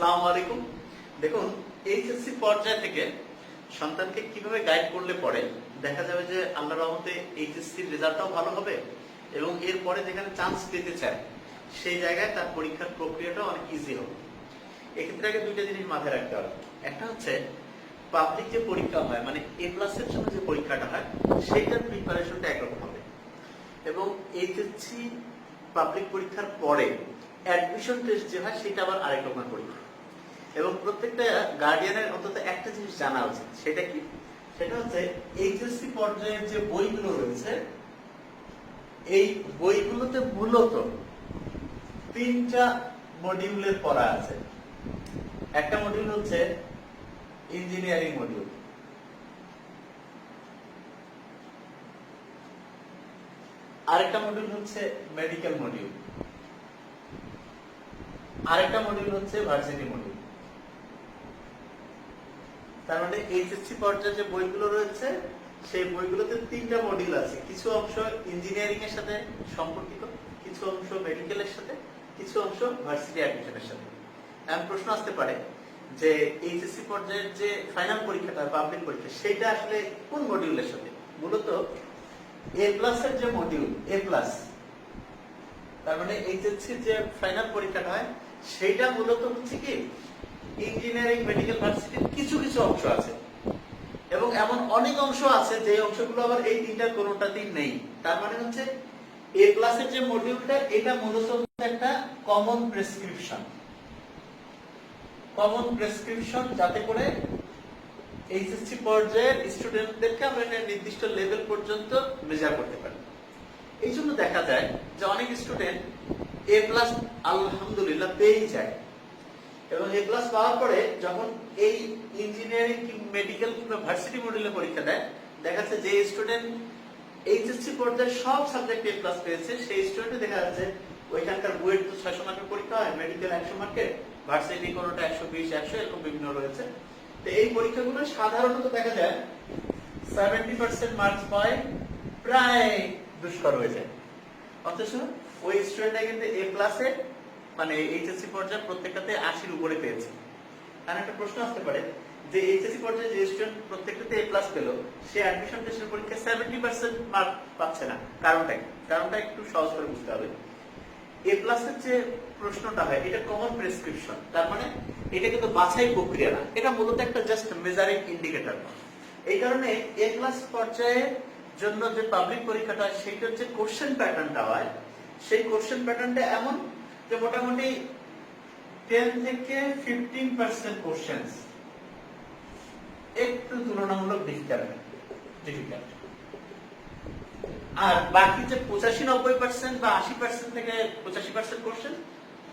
আসসালামু আলাইকুম। দেখুন, এইচএসসি পর্যায় থেকে সন্তানকে কীভাবে গাইড করলে পরে দেখা যাবে যে আল্লাহ রহমতে এইচএসসির রেজাল্টটাও ভালো হবে এবং এরপরে যেখানে চান্স পেতে চায়, সেই জায়গায় তার পরীক্ষার প্রক্রিয়াটাও অনেক ইজি হবে। এক্ষেত্রে আগে দুইটা জিনিস মাথায় রাখতে হবে। একটা হচ্ছে পাবলিক যে পরীক্ষা হয় মানে এ প্লাসের জন্য যে পরীক্ষাটা হয় সেইটার প্রিপারেশনটা একরকম হবে। এবং এইচএসসি পাবলিক পরীক্ষার পরে অ্যাডমিশন টেস্ট যে হয়, সেটা আবার আরেক রকমের পরীক্ষা। এবং প্রত্যেকটা গার্ডিয়ানের অন্তত একটা জিনিস জানা উচিত, সেটা কি? সেটা হচ্ছে এইচএসসি পর্যায়ের যে বইগুলো রয়েছে, এই বইগুলোতে মূলত তিনটা মডিউলের পড়া আছে। একটা মডিউল হচ্ছে ইঞ্জিনিয়ারিং মডিউল আরেকটা মডিউল হচ্ছে মেডিকেল মডিউল আরেকটা মডিউল হচ্ছে ভার্সিটি মডিউল তার মানে এইচএসসি পর্যায়ে যে বইগুলো রয়েছে, সেই বইগুলোতে তিনটা মডিউল আছে। কিছু অংশ ইঞ্জিনিয়ারিং এর সাথে সম্পর্কিত, কিছু অংশ মেডিকেলের সাথে, কিছু অংশ ভার্সিটি অ্যাডমিশনের সাথে। এমন প্রশ্ন আসতে পারে যে এইচএসসি পর্যায়ের যে ফাইনাল পরীক্ষাটা পাবলিক পরীক্ষা, সেটা আসলে কোন মডিউলের সাথে? মূলত এ প্লাস এর যে মডিউল এ প্লাস তার মানে এইচএসসি যে ফাইনাল পরীক্ষাটা হয়, সেইটা মূলত হচ্ছে কি ইঞ্জিনিয়ারিং, মেডিকেল, ভার্সিটির কিছু কিছু অংশ আছে। এবং এমন অনেক অংশ আছে, যে অংশগুলো আবার এই তিনটার কোনোটাতেই নেই। তার মানে হচ্ছে, এ ক্লাসের যে মডিউলটা এটা মূলত একটা কমন প্রেসক্রিপশন কমন প্রেসক্রিপশন যাতে করে এইচএসসি পর্যায়ের স্টুডেন্টদেরকে আমরা একটা নির্দিষ্ট লেভেল পর্যন্ত মেজার করতে পারি। এই জন্য দেখা যায় যে অনেক স্টুডেন্ট এ প্লাস আলহামদুলিল্লাহ পেয়েই যায়। এবং এ প্লাস পাওয়ার পরে যখন এই ইঞ্জিনিয়ারিং মেডিকেল কিংবা ভার্সিটি মডেলে পরীক্ষা দেয়, দেখা যাচ্ছে যে স্টুডেন্ট এইচএসসি পর্যায়ে সব সাবজেক্ট এ প্লাস পেয়েছে, সেই স্টুডেন্ট দেখা যাচ্ছে ওইখানকার বুয়েট তো ছয়শো মার্কের পরীক্ষা হয় মেডিকেল একশো মার্কের ভার্সিটি কোনোটা একশো বিশ, একশো এরকম বিভিন্ন রয়েছে। তো এই পরীক্ষাগুলো সাধারণত দেখা যায় সেভেন্টি পার্সেন্ট মার্কস পায়, প্রায় দুষ্কর হয়ে যায়। অথচ ওই স্টুডেন্টরা কিন্তু এ প্লাসে মানে এইচএসসি পর্যায়ে প্রত্যেকটাতে আশির উপরে পেয়েছে। আর একটা প্রশ্ন আসতে পারে যে এইচএসসি পর্যায়ে যে স্টুডেন্ট প্রত্যেকটাতে এ প্লাস পেল, সে অ্যাডমিশন টেস্টের পরীক্ষায় সেভেন্টি পার্সেন্ট মার্ক পাচ্ছে না। কারণটা কারণটা একটু সহজ করে বুঝতে হবে। এ প্লাসের যে প্রশ্নটা হয়, এটা কমন প্রেসক্রিপশন তার মানে এটা কিন্তু বাছাই প্রক্রিয়া না। এটা মূলত একটা জাস্ট মেজারিং ইন্ডিকেটর এই কারণে এ প্লাস পর্যায়ের জন্য যে পাবলিক পরীক্ষাটা সেইটার যে কোশ্চেন প্যাটার্নটা হয়। সেই কোশ্চেন প্যাটার্নটা এমন যে মোটামুটি টেন থেকে ফিফটিন পার্সেন্ট কোশ্চেন একটু তুলনামূলক ডিফিকাল্ট আর বাকি যে পঁচাশি নব্বই পার্সেন্ট বা আশি পার্সেন্ট থেকে পঁচাশি পার্সেন্ট কোশ্চেন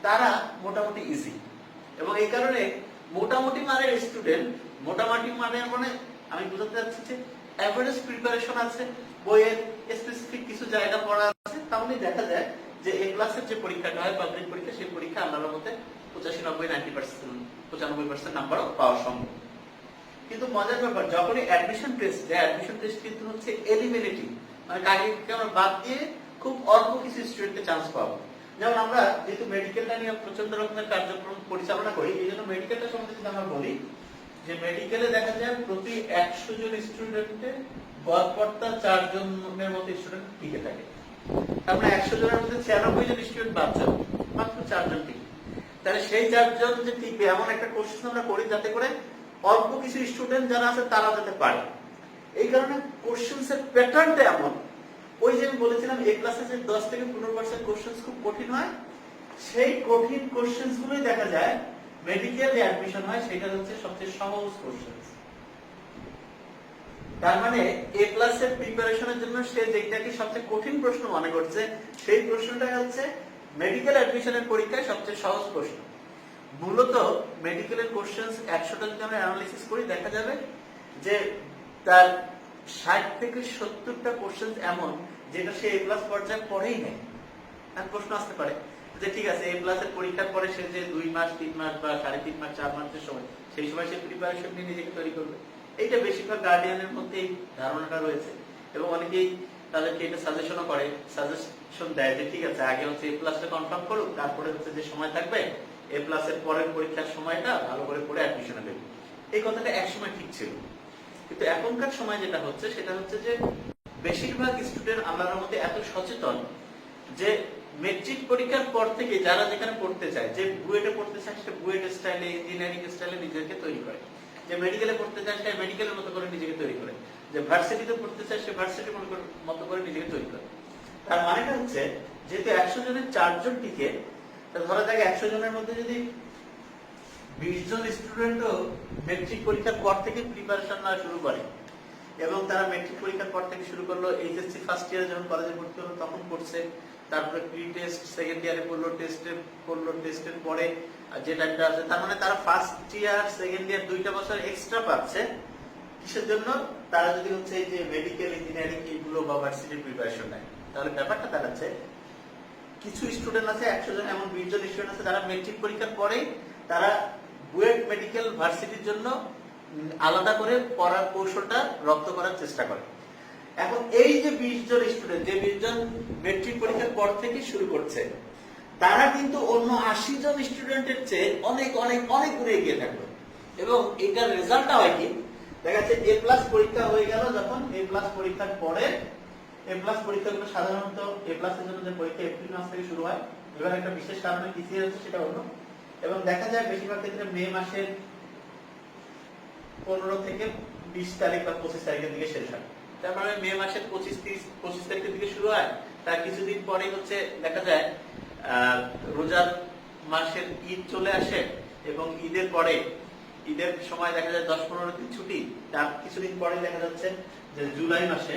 তারা মোটামুটি ইজি এবং এই কারণে মোটামুটি মানের স্টুডেন্ট মোটামুটি মানের মানে আমি বোঝাতে চাচ্ছি যে অ্যাভারেজ প্রিপারেশন আছে, বইয়ের স্পেসিফিক কিছু জায়গা পড়া আছে, তাহলে দেখা যায় যে এ ক্লাসের যে পরীক্ষাটা হয় পাবলিক পরীক্ষা, সেই পরীক্ষা আল্লাহর মধ্যে পঁচাশি, নব্বই নাইনটি পার্সেন্ট পঁচানব্বই পার্সেন্ট নাম্বারও পাওয়া সম্ভব। কিন্তু মজার ব্যাপার, যখনই অ্যাডমিশন টেস্ট দেয় অ্যাডমিশন টেস্ট কিন্তু হচ্ছে এলিমিনেটিং মানে কারিগরকে আমরা বাদ দিয়ে খুব অল্প কিছু স্টুডেন্টকে চান্স পাবো। যেমন আমরা যেহেতু মেডিকেলটা নিয়ে প্রচণ্ড রকমের কার্যক্রম পরিচালনা করি, এই জন্য মেডিকেলটা সম্বন্ধে যদি আমরা বলি, যে মেডিকেলে দেখা যায় প্রতি একশো জন স্টুডেন্টে গড়পড়তা চারজনের মতো স্টুডেন্ট টিকে থাকে। আমরা একশো জনের মধ্যে ছিয়ানব্বই জন স্টুডেন্ট মাত্র চারজন টিকে তাহলে সেই চারজন যে টিকবে এমন একটা কোর্স আমরা করি যাতে করে অল্প কিছু স্টুডেন্ট যারা আছে তারা পারে। এই কারণে কোশ্চেন্স এর প্যাটার্নটা এমন। ওই যে আমি বলেছিলাম, এ ক্লাসে যে দশ থেকে পনেরো পার্সেন্ট কোশ্চেন্স খুব কঠিন হয়, সেই কঠিন কোশ্চেন্স গুলোই দেখা যায় মেডিকেল অ্যাডমিশন হয়, সেটা হচ্ছে সবচেয়ে সহজ কোশ্চেন্স তার মানে এ ক্লাসের প্রিপারেশনের জন্য সে যেটাকে সবচেয়ে কঠিন প্রশ্ন মনে করছে। সেই প্রশ্নটা হচ্ছে মেডিকেল অ্যাডমিশনের পরীক্ষায় সবচেয়ে সহজ প্রশ্ন। মূলত মেডিকেলের কোশ্চেন্স একশোটা যদি আমরা অ্যানালিসিস করি, দেখা যাবে যে তার ষাট থেকে সত্তরটা কোশ্চেন এমন যেটা সে এ প্লাস পর্যায়ে পড়েই নেয়। প্রশ্ন আসতে পারে যে ঠিক আছে এ প্লাসের পরীক্ষার পরে সে যে দুই মাস, তিন মাস বা সাড়ে তিন মাস, চার মাসের সময়, সেই সময় সে প্রিপারেশন নিয়ে নিজেকে তৈরি করবে। এইটা বেশিরভাগ গার্ডিয়ানের মধ্যে এই ধারণাটা রয়েছে। এবং অনেকেই তাদেরকে এটা সাজেশনও করে। সাজেশন দেয় যে, ঠিক আছে, আগে হচ্ছে এ প্লাসটা কনফার্ম করুক, তারপরে হচ্ছে যে সময় থাকবে এ প্লাসের পরের পরীক্ষার সময়টা ভালো করে পড়ে অ্যাডমিশনে দেবে এই কথাটা একসময় ঠিক ছিল। কিন্তু এখনকার সময় যেটা হচ্ছে, সেটা হচ্ছে যে, বেশিরভাগ স্টুডেন্ট আল্লাহর মধ্যে এত সচেতন যে মেট্রিক পরীক্ষার পর থেকে যারা যেখানে পড়তে চায়, যে বুয়েটে পড়তে চায় সেটা বুয়েট স্টাইলে ইঞ্জিনিয়ারিং স্টাইলে নিজেকে তৈরি করে। যে মেডিকেলে পড়তে চায়, সে মেডিকেলের মতো করে নিজেকে তৈরি করে। যে ভার্সিটিতে পড়তে চায়, সে ভার্সিটি মতো করে নিজেকে তৈরি করে। তার মানেটা হচ্ছে, যেহেতু একশো জনের চারজন টিকে ধরা যাক একশো জনের মধ্যে যদি বিশ জন স্টুডেন্টও মেট্রিক পরীক্ষার পর থেকে প্রিপারেশন নেওয়া শুরু করে এবং তারা মেট্রিক পরীক্ষার পর থেকে শুরু করল এইচএসসি ফার্স্ট ইয়ারে যখন কলেজে ভর্তি হলো তখন পড়ছে তারপরে প্রি টেস্ট সেকেন্ড ইয়ারে পড়ল টেস্টে পড়ল টেস্টের পরে আর যে টাইমটা আছে, তার মানে তারা ফার্স্ট ইয়ার সেকেন্ড ইয়ার দুইটা বছর এক্সট্রা পাচ্ছে। কিসের জন্য? তারা যদি হচ্ছে এই যে মেডিকেল ইঞ্জিনিয়ারিং এইগুলো বা ভার্সিটির প্রিপারেশন নেয়। তাহলে ব্যাপারটা দাঁড়াচ্ছে, কিছু স্টুডেন্ট আছে, একশো জন, এমন বিশ জন স্টুডেন্ট আছে যারা মেট্রিক পরীক্ষার পরেই তারা বুয়েট মেডিকেল ভার্সিটির জন্য আলাদা করে পড়ার কৌশলটা রপ্ত করার চেষ্টা করে। এখন এই যে বিশ জন স্টুডেন্ট যে বিশ জন মেট্রিক পরীক্ষার পর থেকে শুরু করছে, তারা কিন্তু অন্য আশি জন স্টুডেন্টের চেয়ে অনেক অনেক অনেক দূরে এগিয়ে থাকবে। এবং এটার রেজাল্টটা হয় কি? দেখা যাচ্ছে এ প্লাস পরীক্ষা হয়ে গেল যখন এ প্লাস পরীক্ষার পরে এ প্লাস পরীক্ষাগুলো সাধারণত এ প্লাসের জন্য যে পরীক্ষা এপ্রিল মাস থেকে শুরু হয়, এবার একটা বিশেষ কারণে পিছিয়ে যাচ্ছে সেটা অন্য। এবং দেখা যায় বেশিরভাগ ক্ষেত্রে মে মাসের পনেরো থেকে বিশ তারিখ বা পঁচিশ তারিখের দিকে শেষ হয়। তার মানে মে মাসের পঁচিশ তিরিশ, পঁচিশ তারিখের দিকে শুরু হয়। তার কিছুদিন পরে হচ্ছে দেখা যায় রোজার মাসের ঈদ চলে আসে এবং ঈদের পরে, ঈদের সময় দেখা যায় দশ পনেরো দিন ছুটি। তার কিছুদিন পরে দেখা যাচ্ছে যে জুলাই মাসে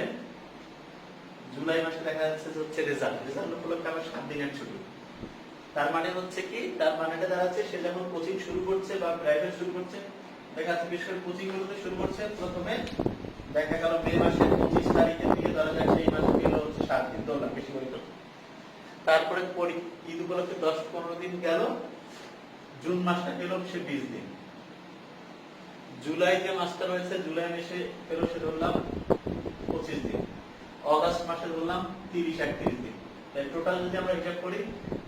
জুলাই মাসে দেখা যাচ্ছে হচ্ছে রেজাল্ট। রেজাল্ট উপলক্ষে আবার সাত দিনের ছুটি। তার মানে হচ্ছে কি, তার মানেটা দাঁড়াচ্ছে, সে যখন কোচিং শুরু করছে বা প্রাইভেট শুরু করছে তারপরে ঈদ উপলক্ষে দশ পনেরো দিন গেল। জুন মাসটা গেল সে বিশ দিন। জুলাই যে মাসটা রয়েছে, জুলাই মাসে গেল সে ধরলাম পঁচিশ দিন। অগাস্ট মাসে ধরলাম তিরিশ একত্রিশ দিন। টোটাল যদি আমরা হিসাব করি,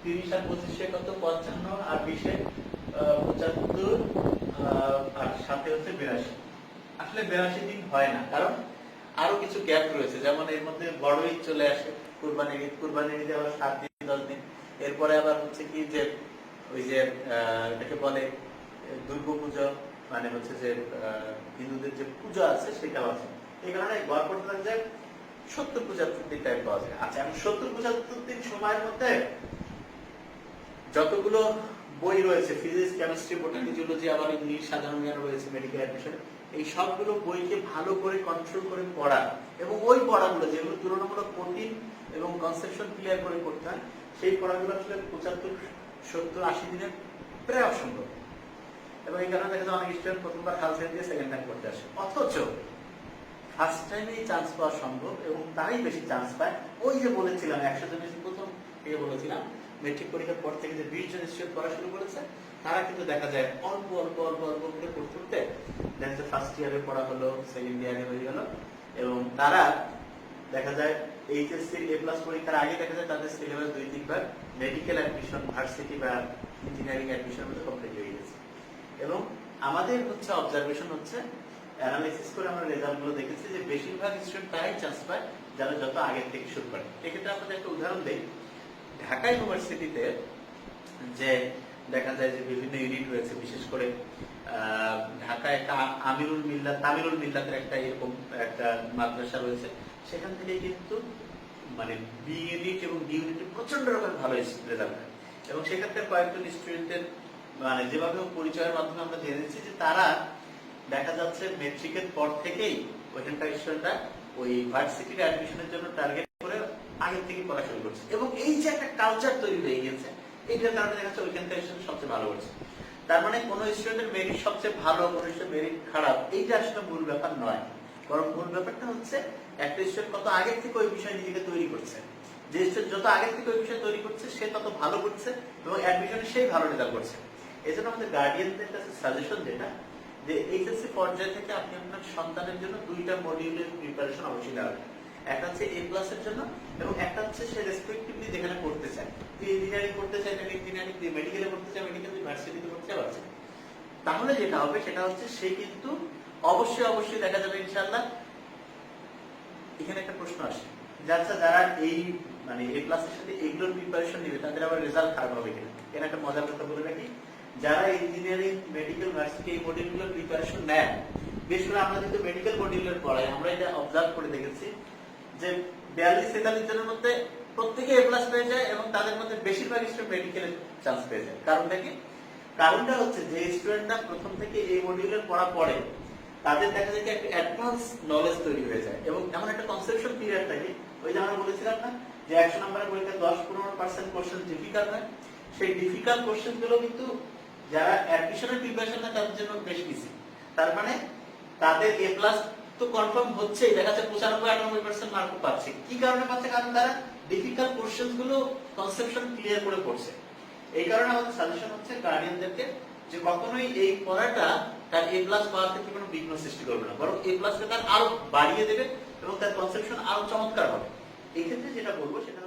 তিরিশ আর পঁচিশে কত? পঞ্চান্ন আর বিশে পঁচাত্তর আর সাথে হচ্ছে বিরাশি। আসলে বিরাশি দিন হয় না, কারণ আরও কিছু গ্যাপ রয়েছে। যেমন এর মধ্যে বড় ঈদ চলে আসে, কুরবানির ঈদ। কুরবানির ঈদে আবার সাত দিন, দশ দিন। এরপরে আবার হচ্ছে কি যে, ওই যে এটাকে বলে দুর্গা পুজো মানে হচ্ছে যে হিন্দুদের যে পুজো আছে সেটাও আছে এই কারণে গড় থাকে যে সত্তর পঁচাত্তর দিন টাইম পাওয়া যায়। আচ্ছা এখন সত্তর পঁচাত্তর দিন সময়ের মধ্যে যতগুলো বই রয়েছে ফিজিক্স কেমিস্ট্রি বোটানি জুলজি আবার ইংলিশ, সাধারণ জ্ঞান রয়েছে মেডিকেল অ্যাডমিশন এই সবগুলো বইকে ভালো করে কন্ট্রোল করে পড়া এবং ওই পড়াগুলো যেগুলো তুলনামূলক কঠিন এবং কনসেপশন ক্লিয়ার করে করতে হয়, সেই পড়াগুলো আসলে পঁচাত্তর, সত্তর, আশি দিনের প্রায় অসম্ভব। এবং এই কারণে দেখা যায় অনেক স্টুডেন্ট প্রথমবার হাল ছেড়ে দিয়ে সেকেন্ড টাইম করতে আসে। অথচ ফার্স্ট টাইমেই চান্স পাওয়া সম্ভব এবং তারাই বেশি চান্স পায়। ওই যে বলেছিলাম, একশো জন বেশি প্রথম থেকে বলেছিলাম মেট্রিক পরীক্ষার পর থেকে যে বিশ জন স্টুডেন্ট পড়া শুরু করেছে, তারা কিন্তু দেখা যায় অল্প অল্প অল্প অল্প করে পড়তে পড়তে দেখা যাচ্ছে ফার্স্ট ইয়ারে পড়া হলো সেকেন্ড ইয়ারে হয়ে গেল। এবং তারা দেখা যায় এইচএসসি এ প্লাস পরীক্ষার আগে দেখা যায় তাদের সিলেবাস দুই, তিনবার মেডিকেল অ্যাডমিশন ভার্সিটি বা ইঞ্জিনিয়ারিং অ্যাডমিশন মধ্যে কমপ্লিট হয়ে গেছে। এবং আমাদের হচ্ছে অবজারভেশন হচ্ছে অ্যানালাইসিস করে আমরা রেজাল্টগুলো দেখেছি যে বেশিরভাগ স্টুডেন্ট তারাই চান্স পায় যারা যত আগের থেকে শুরু করে। এক্ষেত্রে আপনাদের একটা উদাহরণ দিই। ঢাকা ইউনিভার্সিটিতে যে দেখা যায় যে বিভিন্ন ইউনিট রয়েছে, বিশেষ করে ঢাকায় আমিরুল মিল্লাত তামিরুল মিল্লাতের একটা এরকম একটা মাদ্রাসা রয়েছে। সেখান থেকে কিন্তু মানে বি ইউনিট এবং ডি ইউনিটে প্রচণ্ড রকম ভালো রেজাল্ট হয়। এবং সেক্ষেত্রে কয়েকজন স্টুডেন্টের মানে যেভাবে পরিচয়ের মাধ্যমে আমরা জেনেছি যে তারা দেখা যাচ্ছে মেট্রিকের পর থেকেই ওইখানকার স্টুডেন্টরা ওই ভার্সিটির অ্যাডমিশনের জন্য টার্গেট আগে থেকে পড়া শুরু করছে। এবং এই যে একটা কালচার তৈরি হয়ে গেছে এইটার কারণে দেখা যাচ্ছে ওইখানকার স্টুডেন্ট সবচেয়ে ভালো করছে তার মানে কোন স্টুডেন্টের মেরিট সবচেয়ে ভালো, কোন মেরিট খারাপ, এইটা আসলে মূল ব্যাপার নয়। বরং মূল ব্যাপারটা হচ্ছে, একটা স্টুডেন্ট কত আগের থেকে ওই বিষয়ে নিজেকে তৈরি করছে। যে স্টুডেন্ট যত আগের থেকে ওই বিষয়ে তৈরি করছে, সে তত ভালো করছে এবং অ্যাডমিশনে সেই ভালো রেজাল্ট করছে। এই জন্য আমাদের গার্ডিয়ানদের কাছে সাজেশন যেটা, যে এইচএসসি পর্যায় থেকে আপনি আপনার সন্তানের জন্য দুইটা মডিউলের প্রিপারেশন অবশ্যই নেওয়া একটা হচ্ছে এ জন্য এবং একটা হচ্ছে সে রেসপেক্টিভলি যেখানে চায়। ইঞ্জিনিয়ারিং করতে তাহলে ইঞ্জিনিয়ারিং মেডিকেলে চাই মেডিকেল তুই ভার্সিটিতে পড়তে চাই তাহলে যেটা হবে সেটা হচ্ছে সে কিন্তু অবশ্যই অবশ্যই দেখা যাবে ইনশাআল্লাহ। এখানে একটা প্রশ্ন আসে যে আচ্ছা যারা এই মানে এ সাথে এগুলোর প্রিপারেশন নেবে, তাদের আবার রেজাল্ট খারাপ হবে কিনা? একটা মজার কথা বলে রাখি। যারা ইঞ্জিনিয়ারিং মেডিকেল ভার্সিটি এই মডিউলগুলোর প্রিপারেশন নেন বিশেষ করে আমরা মেডিকেল মডিউলের পড়াই আমরা এটা অবজার্ভ করে দেখেছি। যে বিয়াল্লিশ তেতাল্লিশ জনের মধ্যে প্রত্যেকে এ প্লাস পেয়ে যায় এবং তাদের মধ্যে বেশিরভাগ স্টুডেন্ট মেডিকেলের চান্স পেয়ে যায়। কারণটা কি? কারণটা হচ্ছে যে স্টুডেন্টরা প্রথম থেকে এই মডিউলের পড়া পড়ে তাদের দেখা যায় একটা অ্যাডভান্স নলেজ তৈরি হয়ে যায় এবং এমন একটা কনসেপশন পিরিয়ড থাকে। ওই যে আমরা বলেছিলাম না যে একশো নম্বরের পরীক্ষা দশ পনেরো পার্সেন্ট কোশ্চেন ডিফিকাল্ট হয়। সেই ডিফিকাল্ট কোশ্চেনগুলো কিন্তু যারা অ্যাডমিশনের প্রিপারেশন নেয় তাদের জন্য বেশ ইজি তার মানে তাদের এ প্লাস তো কনফার্ম হচ্ছে, দেখা যাচ্ছে পঁচানব্বই, আটানব্বই পার্সেন্ট মার্ক পাচ্ছে। কি কারণে পাচ্ছে? কারণ তারা ডিফিকাল্ট কোশ্চেনগুলো কনসেপশন ক্লিয়ার করে পড়ছে। এই কারণে আমাদের সাজেশন হচ্ছে গার্ডিয়ানদেরকে যে কখনোই এই পড়াটা তার এ প্লাস পাওয়ার ক্ষেত্রে কোনো বিঘ্ন সৃষ্টি করবে না। বরং এ প্লাসকে তার আরও বাড়িয়ে দেবে এবং তার কনসেপশন আরও চমৎকার হবে। এই ক্ষেত্রে যেটা বলব সেটা